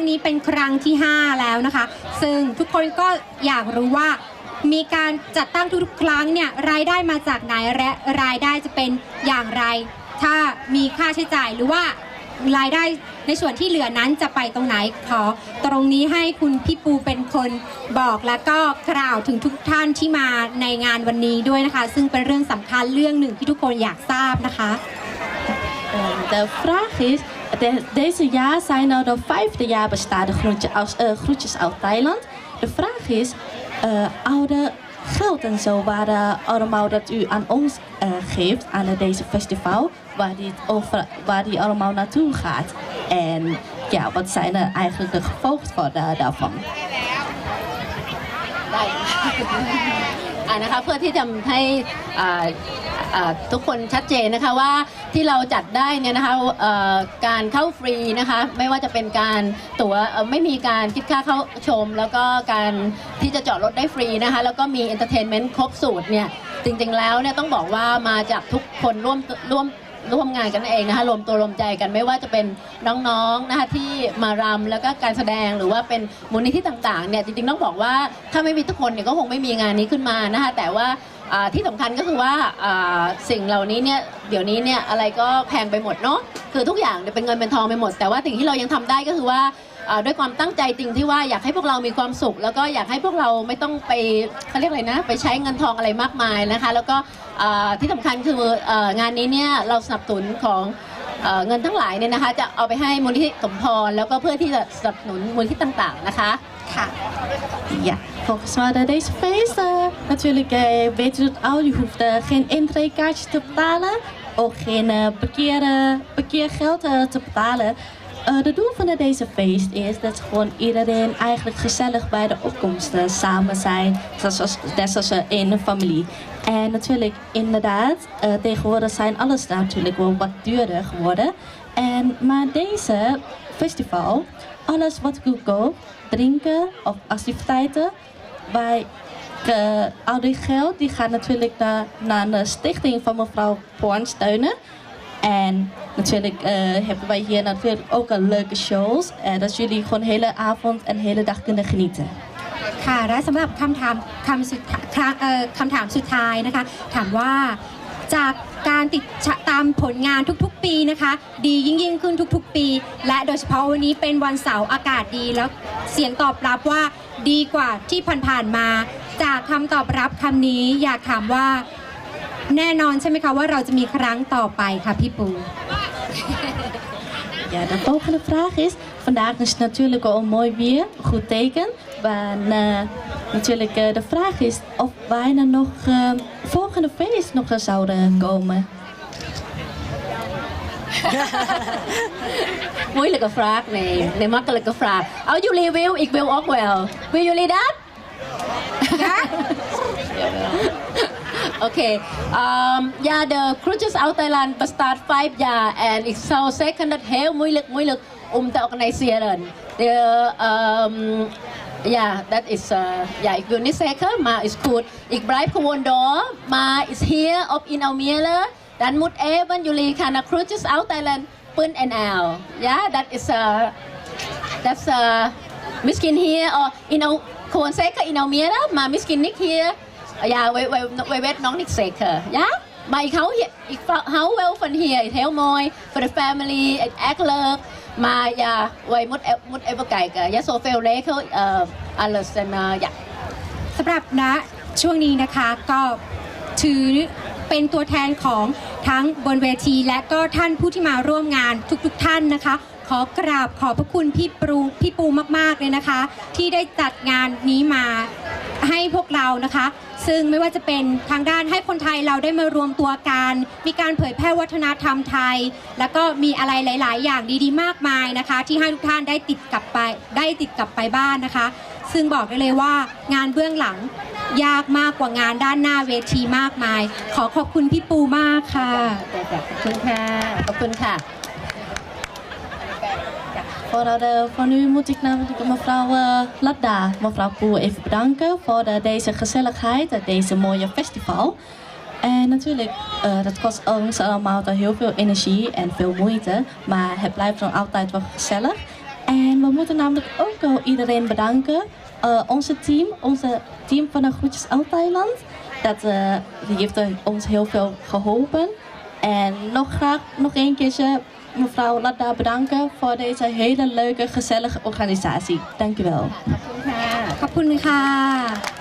งนี้เป็นครั้งที่ 5 แล้วนะคะ ซึ่งทุกคนก็อยากรู้ว่ามีการจัดตั้งทุกๆครั้งเนี่ยรายได้มาจากไหนและรายได้จะเป็นอย่างไร ถ้ามีค่าใช้จ่ายหรือว่ารายได้ในส่วนที่เหลือนั้นจะไปตรงไหนขอตรงนี้ให้คุณพี่ปูเป็นคนบอกแล้วก็กล่าวถึงทุกท่านที่มาในงานวันนี้ด้วยนะคะ ซึ่งเป็นเรื่องสำคัญเรื่องหนึ่งที่ทุกคนอยากทราบนะคะ the frage is De, deze jaar zijn er de vijfde jaar bestaande de groentje, als, uh, groetjes uit Thailand. De vraag is, uh, oude geld en zo waar waren eh, allemaal dat u aan ons uh, geeft, aan deze festival, waar die, over, waar die allemaal naartoe gaat. En ja, wat zijn er eigenlijk de gevolgen voor, de, daarvan? อ่านะคะเพื่อที่จะให้ทุกคนชัดเจนนะคะว่าที่เราจัดได้เนี่ยนะคะการเข้าฟรีนะคะไม่ว่าจะเป็นการตั๋วไม่มีการคิดค่าเข้าชม แล้วก็การที่จะจอดรถได้ฟรีนะคะแล้วก็มีเอนเตอร์เทนเมนต์ครบสูตรเนี่ยจริงๆแล้วเนี่ยต้องบอกว่ามาจากทุกคนร่วมร่วมร่วมงานกันเองนะคะรวมตัวรวมใจกันไม่ว่าจะเป็นน้องๆนะคะที่มารำแล้วก็การแสดงหรือว่าเป็นมูลนิธิต่างๆเนี่ยจริงๆต้องบอกว่าถ้าไม่มีทุกคนเนี่ยก็คงไม่มีงานนี้ขึ้นมานะคะแต่ว่าที่สำคัญก็คือว่าสิ่งเหล่านี้เนี่ยเดี๋ยวนี้เนี่ยอะไรก็แพงไปหมดเนาะคือทุกอย่างเป็นเงินเป็นทองไปหมด แต่ว่าสิ่งที่เรายังทำได้ก็คือว่าด้วยความตั้งใจจริงที่ว่าอยากให้พวกเรามีความสุข แล้วก็อยากให้พวกเราไม่ต้องไปเขาเรียกอะไรนะ ไปใช้เงินทองอะไรมากมายนะคะ แล้วก็ที่สำคัญคือองานนี้เนี่ยเราสนับสนุนของเเงินทั้งหลายเนี่ยนะคะ จะเอาไปให้มูลนิธิสมพรแล้วก็เพื่อที่จะสนับสนุนมูลนิธิต่างๆนะคะ Ja. volgens mij deze feesten eh, natuurlijk eh, weten doet al. Je hoeft eh, geen intrekkaartje te betalen. Ook geen parkeer, parkeergeld te betalen. Het doel van deze feest is dat gewoon iedereen eigenlijk gezellig bij de opkomsten samen zijn. Net zoals in een familie. En natuurlijk, inderdaad, tegenwoordig zijn alles natuurlijk wel wat duurder geworden. En, maar deze festival, alles wat goedkoop, drinken of activiteiten. Wij, uh, al die geld die gaat natuurlijk naar, naar de stichting van mevrouw Bornsteunen. En natuurlijk uh, hebben wij hier natuurlijk ook een leuke shows. En eh, dat jullie gewoon hele avond en hele dag kunnen genieten. ค่ะและสำหรับคำถามคำสุดคำเอ่อคำถามสุดท้ายนะคะถามว่าจากการติดตามผลงานทุกๆ ปีนะคะ ดียิ่งยิ่งขึ้นทุกๆ ปี และโดยเฉพาะวันนี้เป็นวันเสาร์อากาศดีแล้ว เสียงตอบรับว่าดีกว่าที่ผ่านๆ มา จากคำตอบรับคำนี้อยากถามว่าแน่นอนใช่ไหมคะว่าเราจะมีครั้งต่อไปค่ะพี่ปู่าดั v โ l ๊ะคุณพระคริส Vandaag is het natuurlijk al mooi weer, goed teken. Maar eh, natuurlijk eh, de vraag is of wij dan nog eh, volgende feest nog zouden komen. Moeilijke vraag, nee. Nee, makkelijke vraag. Als oh, jullie wil, ik wil ook wel. Wil jullie dat? Ja? Okay. Um, ehm, ja, de cruises out Thailand bestaat vijf jaar en ik zou zeggen dat heel moeilijk, moeilijk umta organiseren. The um, yeah, that is uh, yeah, ik wil niet zeggen, maar is goed. Ik blijf gewoon door, maar is here op in Almere. Dan moet even jullie gaan naar cruises out Thailand, punt and out. Yeah, that is uh, that's uh, misschien here or in Al gewoon zeker in Almere, maar misschien niet hier. Ja, we, we, we weten nog niet zeker. Ja? Maar how how well hou here, van hier. Het is heel mooi voor de มายาไวมดมดเอเวอร์ไก่กับยาโซเฟลเลเขาเอ่ออัลเลสนาอยาสำหรับนะช่วงนี้นะคะก็ถือเป็นตัวแทนของทั้งบนเวทีและก็ท่านผู้ที่มาร่วมงานทุกๆทท่านนะคะ ขอกราบขอบพระคุณพี่ปูพี่ปูมาก ๆเลยนะคะ ที่ได้จัดงานนี้มาให้พวกเรานะคะ ซึ่งไม่ว่าจะเป็นทางด้านให้คนไทยเราได้มารวมตัวกัน มีการเผยแพร่วัฒนธรรมไทย แล้วก็มีอะไรหลาย ๆ อย่างดี ๆ มากมายนะคะ ที่ให้ทุกท่านได้ติดกลับไป ได้ติดกลับไปบ้านนะคะ ซึ่งบอกได้เลยว่างานเบื้องหลังยากมากกว่างานด้านหน้าเวทีมากมาย ขอขอบคุณพี่ปูมากค่ะ ขอบคุณค่ะ ขอบคุณค่ะ Voor, eh, voor nu moet ik namelijk mevrouw uh, Ladda, mevrouw Poel, even bedanken voor eh, deze gezelligheid, deze mooie festival. En natuurlijk, dat kost ons allemaal heel veel energie en veel moeite, maar het blijft dan altijd wel gezellig. En we moeten namelijk ook iedereen bedanken, uh, onze team, onze team van de Groetjes Thailand, Dat, die heeft ons heel veel geholpen. En nog graag nog een keertje mevrouw Lada bedanken voor deze hele leuke, gezellige organisatie. Dank u wel. Dank